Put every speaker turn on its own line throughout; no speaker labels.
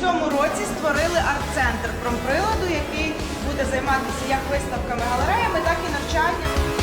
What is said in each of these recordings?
цьому році створили арт-центр промприладу, який буде займатися як виставками, галереями, так і навчанням.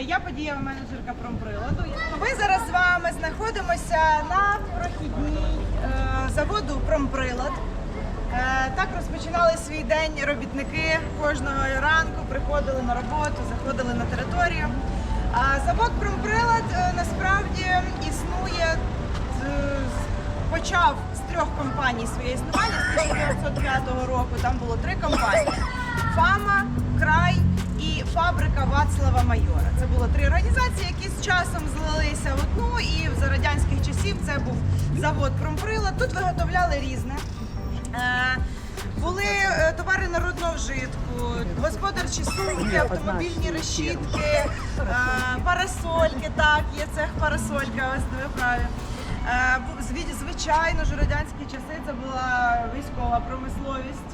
Я подієва менеджерка промприладу. Ми зараз з вами знаходимося на прохідній е, заводу Промприлад. Е, Так розпочинали свій день робітники кожного ранку, приходили на роботу, заходили на територію. Завод Промприлад е, насправді існує почав з трьох компаній своє існування з 1905 року. Там було три компанії: Фама, Край фабрика Вацлава Майора. Це було три організації, які з часом злилися в одну. І за радянських часів це був завод Промприлад. Тут виготовляли різне. Е, Були е, товари народного вжитку, господарчі сумки, автомобільні решітки, е, парасольки. Так, є цех парасолька, ось ви праві. Звичайно ж, радянські часи це була військова промисловість.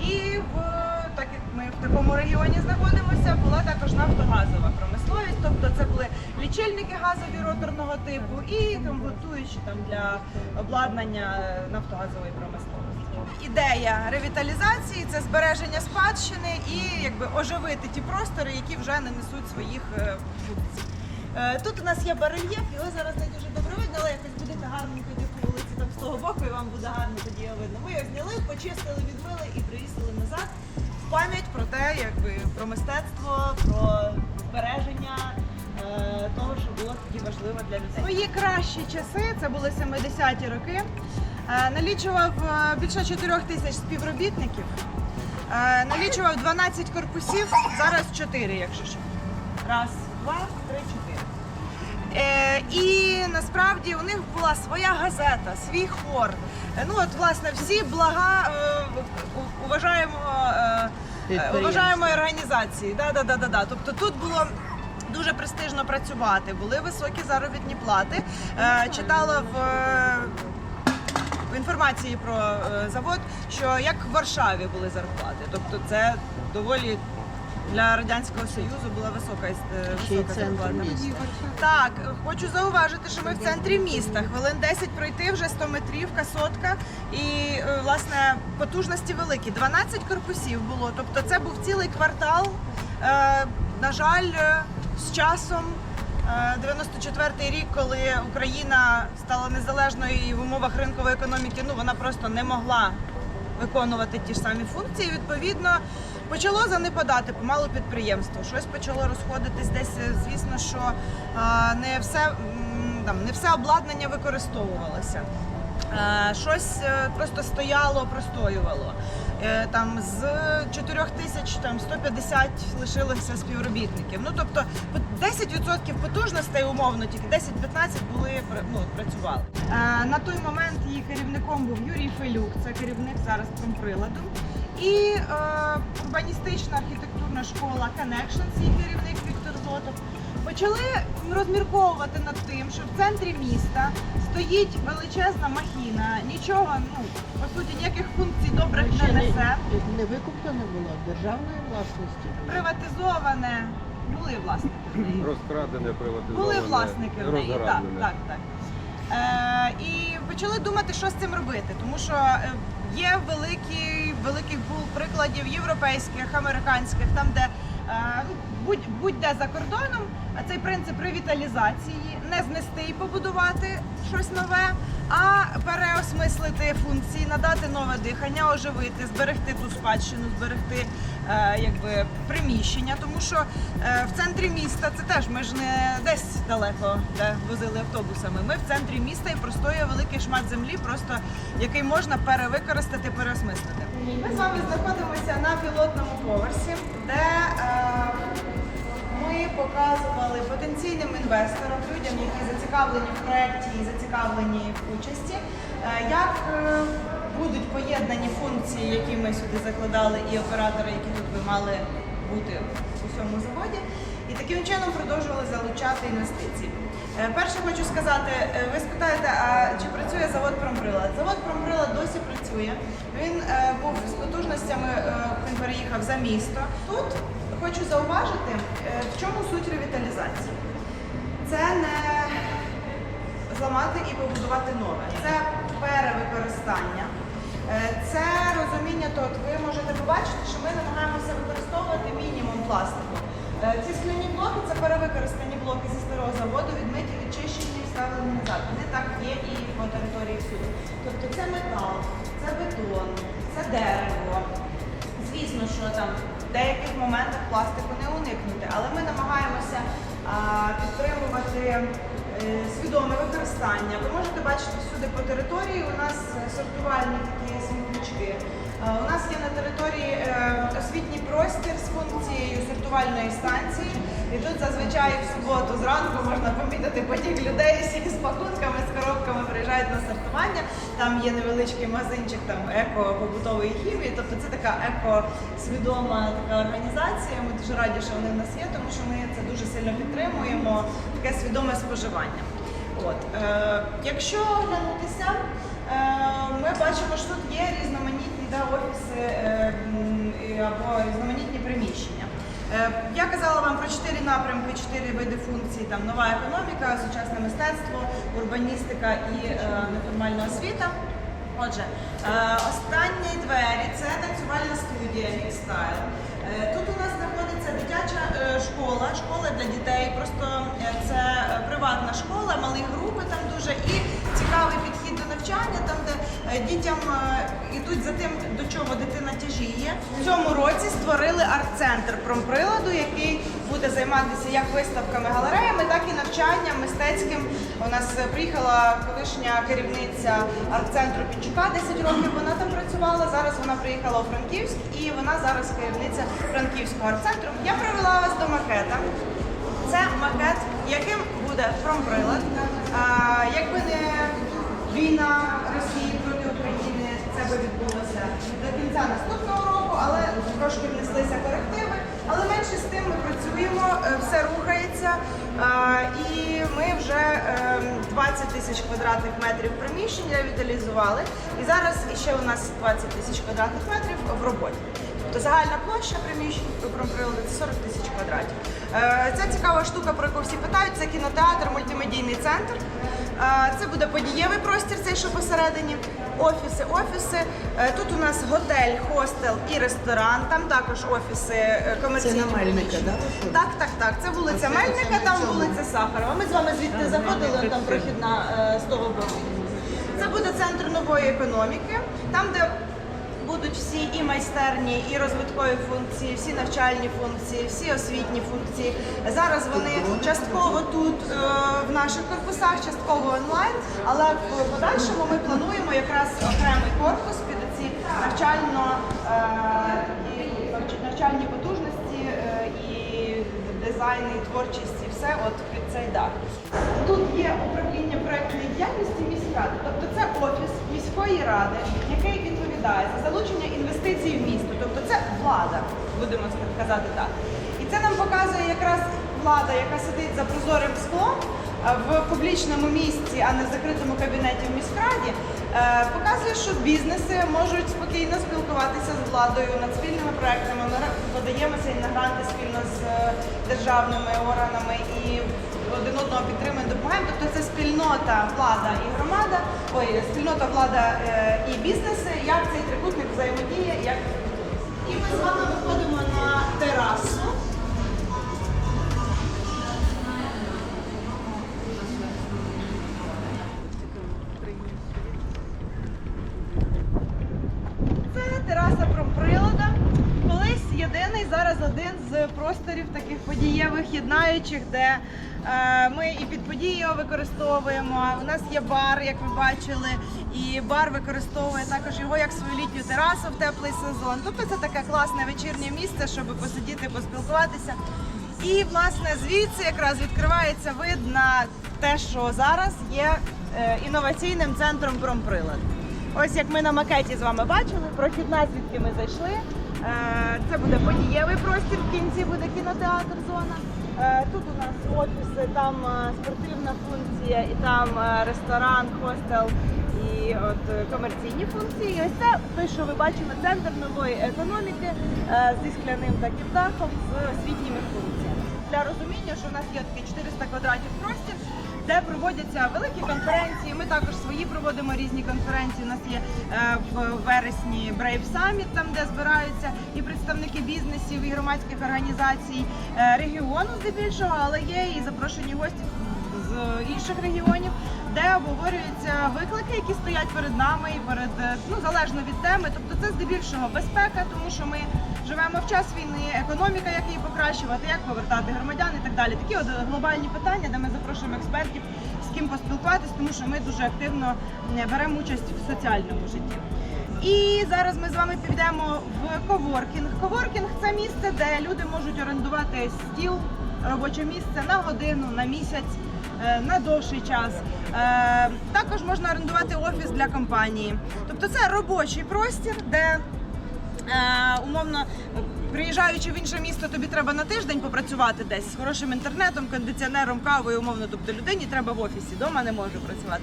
І в так як ми в такому регіоні знаходимося, була також нафтогазова промисловість. Тобто це були лічильники газові роторного типу і там готуючі там для обладнання е, нафтогазової промисловості. Ідея ревіталізації це збереження спадщини і якби оживити ті простори, які вже не несуть своїх е, функцій. Е, Тут у нас є барельєф, його зараз не дуже добре видно, але якось будете гарненько по вулиці там з того боку, і вам буде гарно тоді його видно. Ми його зняли, почистили, відмили і привісили назад пам'ять про те, якби про мистецтво, про збереження е, того, що було тоді важливо для людей. Свої кращі часи, це були 70-ті роки. е, Налічував е, більше 4 тисяч співробітників. Е, Налічував 12 корпусів, зараз 4, якщо що. Раз, два, три, чотири. Е, і насправді у них була своя газета, свій хор. Е, ну от власне всі блага е, у- уважаємого, е, уважаємої організації. Да, да, да, да, да. Тобто тут було. Дуже престижно працювати, були високі заробітні плати. Е, читала в, е, в інформації про е, завод, що як в Варшаві були зарплати. Тобто це доволі для Радянського Союзу була висока, е, висока зарплата. Так, хочу зауважити, що ми в центрі міста. Хвилин 10 пройти вже 100 метрівка, сотка. І е, власне потужності великі. 12 корпусів було. Тобто це був цілий квартал. Е, На жаль, з часом. е, 94-й рік, коли Україна стала незалежною і в умовах ринкової економіки, ну вона просто не могла виконувати ті ж самі функції. Відповідно, почало занепадати помалу підприємство. Щось почало розходитись десь. е, Звісно, що е, не все там не все обладнання використовувалося. Е, Щось просто стояло, простоювало. Там з 4 тисяч там 150 лишилося співробітників. Ну тобто по- 10% потужностей умовно, тільки 10-15 були ну, працювали. На той момент її керівником був Юрій Фелюк, це керівник зараз промприладу. І урбаністична архітектурна школа Connections, її керівник Віктор Зотов. Почали розмірковувати над тим, що в центрі міста стоїть величезна махіна, нічого, ну по суті, ніяких функцій добрих
Ще
не
не,
несе.
не викуплена була державної власності.
Приватизоване, були власники.
Розкрадене, приватизоване.
Були власники в неї. Так, так, так. Е, і почали думати, що з цим робити, тому що е, є великий, великий пул прикладів європейських, американських, там, де е, ну, будь, будь-де за кордоном, а цей принцип ревіталізації не знести і побудувати щось нове, а переосмислити функції, надати нове дихання, оживити, зберегти ту спадщину, зберегти е, якби приміщення, тому що е, в центрі міста це теж ми ж не десь далеко, де возили автобусами. Ми в центрі міста і простоює великий шмат землі, просто який можна перевикористати, переосмислити. Ми з вами знаходимося на пілотному поверсі, де е, ми показували потенційним інвесторам, людям, які зацікавлені в проєкті і зацікавлені в участі. Е, Як е, будуть поєднані функції, які ми сюди закладали, і оператори, які тут би мали бути у цьому заводі, і таким чином продовжували залучати інвестиції. Е, Перше хочу сказати, ви спитаєте, а чи працює завод Промприлад? Завод Промприлад досі працює. Він був з потужностями, він переїхав за місто. Тут хочу зауважити, е, в чому суть ревіталізації. Це не зламати і побудувати нове. Це перевикористання. Е, Це розуміння от ви можете побачити, що ми намагаємося використовувати мінімум пластику. Е, Ці скляні блоки це перевикористані блоки зі старого заводу, відмиті, відчищені, вставлені назад. Вони так є і по території всюди. Тобто це метал, це бетон, це дерево. Звісно, що там деяких моментах пластику не уникнути, але ми намагаємося підтримувати е, свідоме використання. Ви можете бачити всюди по території. У нас сортувальні такі смітнички. У нас є на території е, освітній простір з функцією сортувальної станції. І тут зазвичай в суботу зранку можна помітити потік людей всі з пакунками, з коробками приїжджають на сортування. Там є невеличкий магазинчик там еко-побутової хімії. Тобто це така еко-свідома така організація. Ми дуже раді, що вони в нас є, тому що ми це дуже сильно підтримуємо. Таке свідоме споживання. От е, якщо оглянутися, е, ми бачимо, що тут є різноманітні да, офіси е, або різноманітні приміщення. Е, Я казала вам про чотири напрямки, чотири види функцій: там нова економіка, сучасне мистецтво, урбаністика і е, неформальна освіта. Отже, е, останні двері це танцювальна студія Мікстайл. Тут у нас знаходиться дитяча школа, школа для дітей. Просто це приватна школа, малі групи там дуже і цікавий підхід до навчання, там де е, дітям е, ідуть за тим, до чого дитина тяжіє. В цьому році створили арт-центр промприладу, який буде займатися як виставками, галереями, так і навчанням мистецьким. У нас е, приїхала колишня керівниця арт-центру Пічука 10 років. Вона там працювала. Зараз вона приїхала у Франківськ і вона зараз керівниця Франківського арт-центру. Я привела вас до макета. Це макет, яким буде промприлад. Якби не війна Росії проти України, це би відбулося до кінця наступного року, але трошки внеслися корективи. Але менше з тим ми працюємо, е, все рухається. І ми вже ем, 20 тисяч квадратних метрів приміщень ревіталізували. І зараз ще у нас 20 тисяч квадратних метрів в роботі. Тобто загальна площа приміщень промприладу це 40 тисяч квадратів. Е, Це цікава штука, про яку всі питають. Це кінотеатр, мультимедійний центр. Це буде подієвий простір, цей що посередині. Офіси, офіси. Е, Тут у нас готель, хостел і ресторан. Там також офіси комерційні.
Це на Мельника, так?
Так, так, так. Це вулиця Мельника, там вулиця Сахарова. Ми з вами звідти заходили, там прохідна е, з того боку. Це буде центр нової економіки, там, де будуть всі і майстерні, і розвиткові функції, всі навчальні функції, всі освітні функції. Зараз вони частково тут е, в наших корпусах, частково онлайн. Але в подальшому ми плануємо якраз окремий корпус під ці навчально е, навчальні потужності е, і дизайн, і творчість, і все от під цей дах. Тут є управління проектної діяльності міськради, тобто це офіс міської ради, який відповідає за залучення інвестицій в місто. Тобто це влада, будемо казати так. І це нам показує якраз влада, яка сидить за прозорим склом е, в публічному місці, а не в закритому кабінеті в міськраді, е, показує, що бізнеси можуть спокійно спілкуватися з владою над спільними проектами. Ми подаємося і на гранти спільно з е, державними органами і один одного підтримуємо, допомагаємо. Тобто це спільнота, влада і громада, ой, спільнота, влада е, і бізнеси, як цей трикутник взаємодіє, як і ми з вами виходимо на терасу. Тераса промприлада. Колись єдиний, зараз один з просторів таких подієвих, єднаючих, де ми і під події його використовуємо. У нас є бар, як ви бачили, і бар використовує також його як свою літню терасу в теплий сезон. Тобто це таке класне вечірнє місце, щоб посидіти, поспілкуватися. І власне звідси якраз відкривається вид на те, що зараз є е, інноваційним центром промприлад. Ось як ми на макеті з вами бачили, прохідна, звідки ми зайшли. Е, Це буде подієвий простір, в кінці буде кінотеатр зона. Е, Тут у нас офіси, там е, спортивна функція, і там е, ресторан, хостел і от комерційні функції. Ось це той, що ви бачили, центр нової економіки зі скляним таким дахом з освітніми функціями. Для розуміння, що в нас є такий 400 квадратів простір, де проводяться великі конференції. Ми також свої проводимо різні конференції. У нас є е, в вересні Brave Summit, там де збираються і представники бізнесів, і громадських організацій е, регіону здебільшого, але є і запрошені гості з інших регіонів, де обговорюються виклики, які стоять перед нами і перед е, ну залежно від теми. Тобто це здебільшого безпека, тому що ми живемо в час війни, економіка, як її покращувати, як повертати громадян і так далі. Такі от глобальні питання, де ми запрошуємо експертів з ким поспілкуватись, тому що ми дуже активно е, беремо участь в соціальному житті. І зараз ми з вами підемо в коворкінг. Коворкінг це місце, де люди можуть орендувати стіл, робоче місце на годину, на місяць, е, на довший час. Е, Також можна орендувати офіс для компанії. Тобто це робочий простір, де Е, умовно, приїжджаючи в інше місто, тобі треба на тиждень попрацювати десь з хорошим інтернетом, кондиціонером, кавою, умовно. Тобто людині треба в офісі, вдома не може працювати.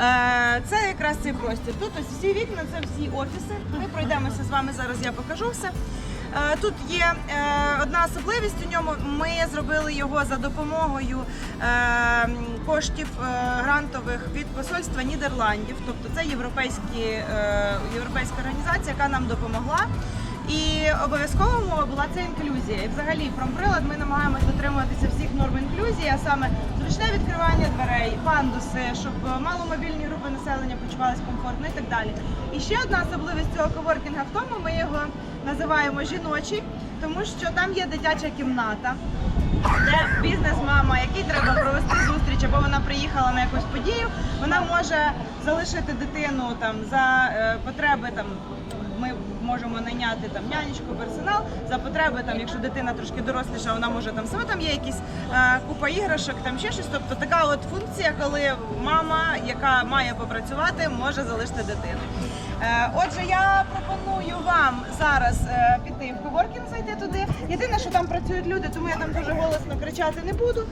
Е, це якраз цей простір. Тут ось всі вікна, це всі офіси. Ми пройдемося з вами зараз. Я покажу все. Е, Тут є е, одна особливість у ньому. Ми зробили його за допомогою е, коштів грантових від посольства Нідерландів. Тобто це європейські, європейська організація, яка нам допомогла. І обов'язково умова була це інклюзія. І взагалі промприлад ми намагаємося дотримуватися всіх норм інклюзії, а саме зручне відкривання дверей, пандуси, щоб маломобільні групи населення почувалися комфортно і так далі. І ще одна особливість цього коворкінга в тому, ми його називаємо жіночий, тому що там є дитяча кімната. Де бізнес-мама, якій треба провести зустріч, або вона приїхала на якусь подію, вона може залишити дитину там за е, потреби там. Ми можемо найняти там нянечку, персонал за потреби, там, якщо дитина трошки доросліша, вона може там сама там є якісь е, купа іграшок, там ще щось. Тобто така от функція, коли мама, яка має попрацювати, може залишити дитину. Е, отже, я пропоную вам зараз е, піти в коворкінг, зайти туди. Єдине, що там працюють люди, тому я там дуже голосно кричати не буду.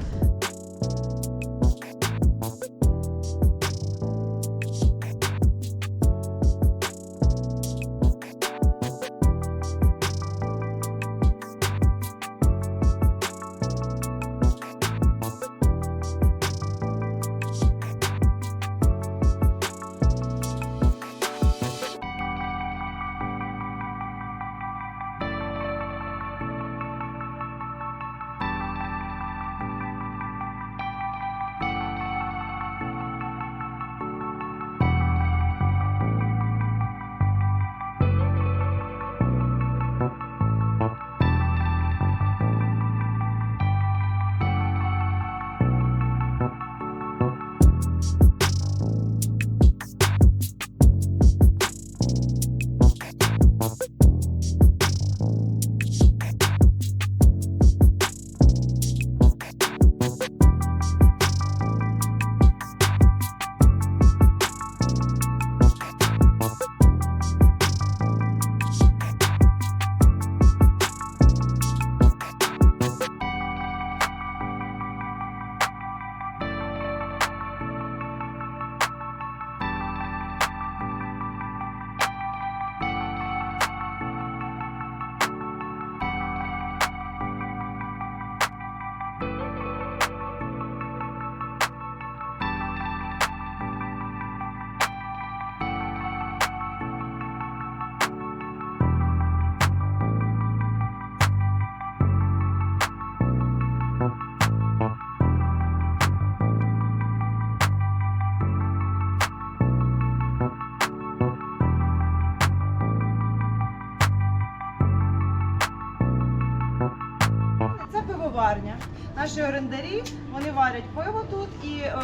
Наші орендарі вони варять пиво тут і е,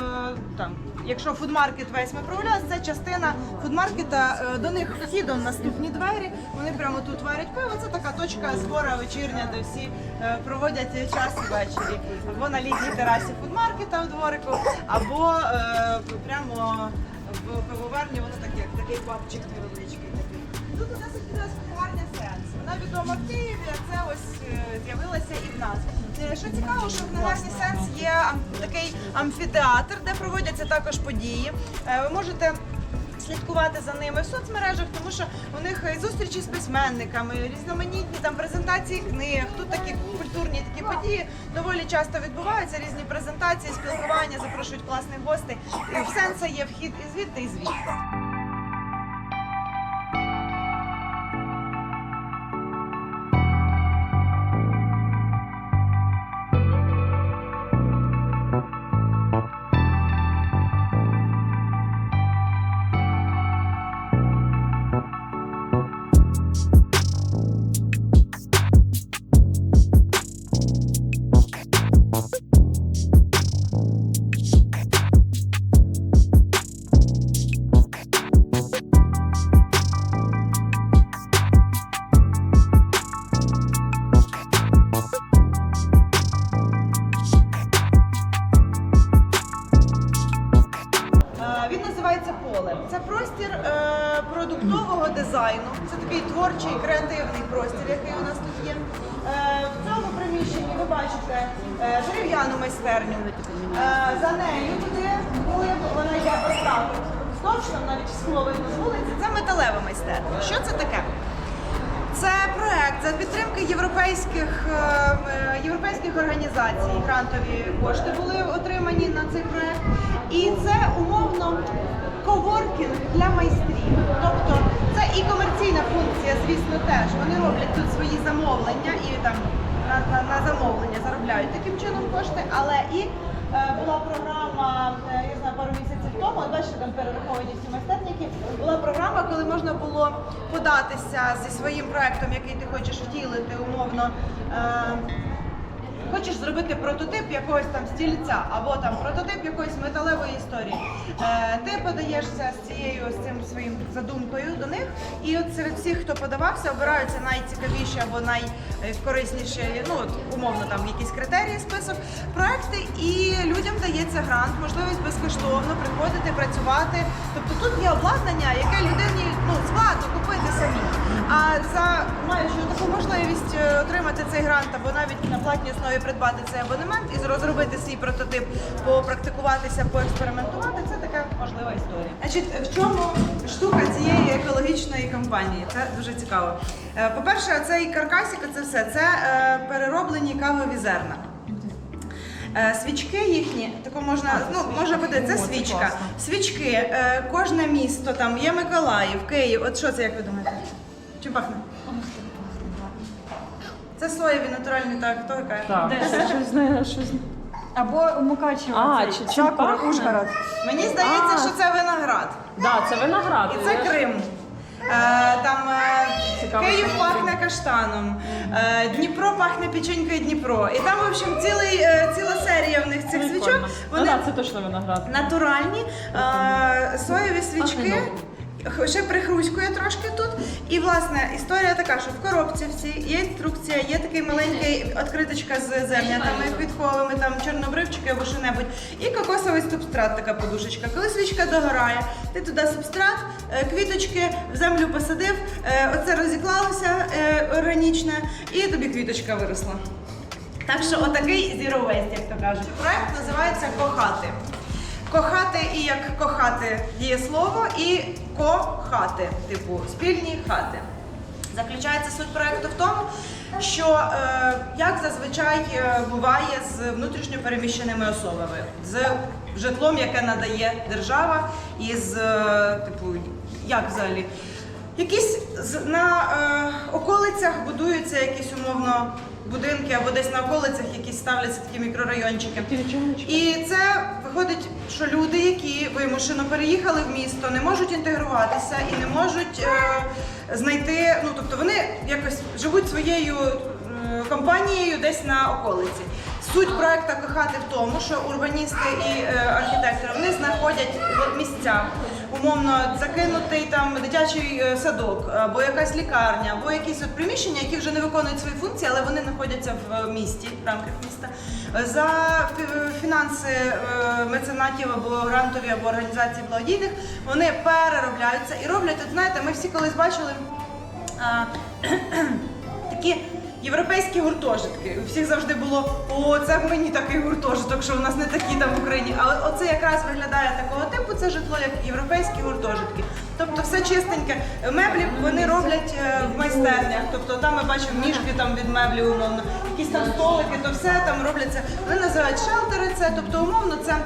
там, якщо фудмаркет весь ми прогуляли, це частина фудмаркета. Е, до них вхідом наступні двері. Вони прямо тут варять пиво. Це така точка збора вечірня, де всі е, проводять час ввечері. Або на літній терасі фудмаркета в дворику, або е, прямо в пивоварні, воно таке, такий папчик невеличкий такий. Тут у нас. Вона відома в Києві, а це ось е, з'явилася і в нас. Е, Що цікаво, що в книгарні сенс є такий амфітеатр, де проводяться також події. Е, Ви можете слідкувати за ними в соцмережах, тому що у них зустрічі з письменниками, різноманітні там презентації книг. Тут такі культурні такі події доволі часто відбуваються. Різні презентації, спілкування, запрошують класних гостей. В сенса є вхід і звідти, і звідти. Поле. Це простір е, продуктового дизайну. Це такий творчий, креативний простір, який у нас тут є. Е, в цьому приміщенні ви бачите е, дерев'яну майстерню. Е, за нею туди були, вона йде от, там навіть скло видно з вулиці. Це металева майстерня. Що це таке? Це проект за підтримки європейських, е, е, європейських організацій. Грантові кошти були отримані на цей проект. І це умовно коворкінг для майстрів. Тобто це і комерційна функція, звісно, теж. Вони роблять тут свої замовлення і там на, на, на замовлення заробляють таким чином кошти, але і е, була програма, е, я знаю, пару місяців тому, от бачите, там перераховані всі майстерники. Була програма, коли можна було податися зі своїм проектом, який ти хочеш втілити, умовно. Е, Хочеш зробити прототип якогось там стільця або там прототип якоїсь металевої історії. Е, ти подаєшся з цією з цим своїм задумкою до них, і от серед всіх, хто подавався, обираються найцікавіші або найкорисніші, ну от умовно там якісь критерії, список проекти, і людям дається грант, можливість безкоштовно приходити, працювати. Тобто тут є обладнання, яке людині ну складно купити самі. А за маючи таку можливість е, отримати цей грант або навіть на платній основі придбати цей абонемент і розробити свій прототип, попрактикуватися, поекспериментувати, це така можлива історія. Значить, в чому штука цієї екологічної кампанії? Це дуже цікаво. Е, По-перше, цей каркасик, це все це е, перероблені кавові зерна. Е, Свічки їхні, тако можна, ну можна бути, це свічка. Свічки, кожне місто, там є Миколаїв, Київ. От що це, як ви думаєте? Чим пахне? Це соєві натуральні, так, хто каже?
Так.
Щось знаю, щось. Або у Мукачева.
А,
цей
чи- чим
Сакура,
пахне?
Ужгород.
Мені здається,
А.
що це виноград.
Да, це виноград.
І це Крим. Е, там е,
Цікаво,
Київ
що
пахне каштаном, е, Дніпро пахне печенькою Дніпро. І там, в общем, цілий, е, ціла серія в них цих свічок.
Прикольно.
Вони
Ну, да, це точно виноград.
натуральні е, соєві свічки. Х- Ще прихруськує трошки тут. І власне історія така, що в коробці всі є інструкція, є такий маленький відкриточка з зернятами квітковими, там чорнобривчики або що-небудь. І кокосовий субстрат, така подушечка. Коли свічка догорає, ти туди субстрат, е, квіточки в землю посадив, е, оце розіклалося е, органічне, і тобі квіточка виросла. Так що отакий waste, як то кажуть. Проект називається Кохати. Кохати і як кохати є слово, і кохати, типу спільні хати. Заключається суть проекту в тому, що е, як зазвичай е, буває з внутрішньо переміщеними особами, з житлом, яке надає держава, і з е, типу, як взагалі. Якісь на е, околицях будуються якісь умовно будинки або десь на околицях якісь ставляться такі мікрорайончики. І це виходить, що люди, які вимушено переїхали в місто, не можуть інтегруватися і не можуть е, знайти. Ну тобто вони якось живуть своєю е, компанією десь на околиці. Суть проекту кохати в тому, що урбаністи і е, архітектори вони знаходять місця, умовно закинутий там дитячий е, садок, або якась лікарня, або якісь от приміщення, які вже не виконують свої функції, але вони знаходяться в е, місті, в рамках міста. За фінанси е, меценатів або грантові, або організацій благодійних вони переробляються і роблять. От знаєте, ми всі колись бачили. такі європейські гуртожитки. У всіх завжди було о, це в мені такий гуртожиток, що у нас не такі там в Україні. А от- оце якраз виглядає такого типу, це житло, як європейські гуртожитки. Тобто все чистеньке. Меблі вони роблять е, в майстернях. Тобто там ми бачимо ніжки там від меблів, умовно, якісь там столики, то все там робляться. Вони називають шелтери. Це тобто, умовно, це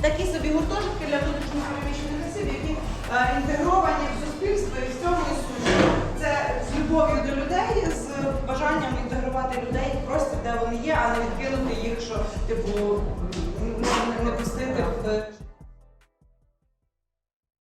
такі собі гуртожитки для внутрішньо переміщених осіб, які е, інтегровані в суспільство і в цьому і суть. Це з любов'ю до людей, з бажанням інтегрувати людей просто де вони є, а не відкинути їх, що типу не пустити в.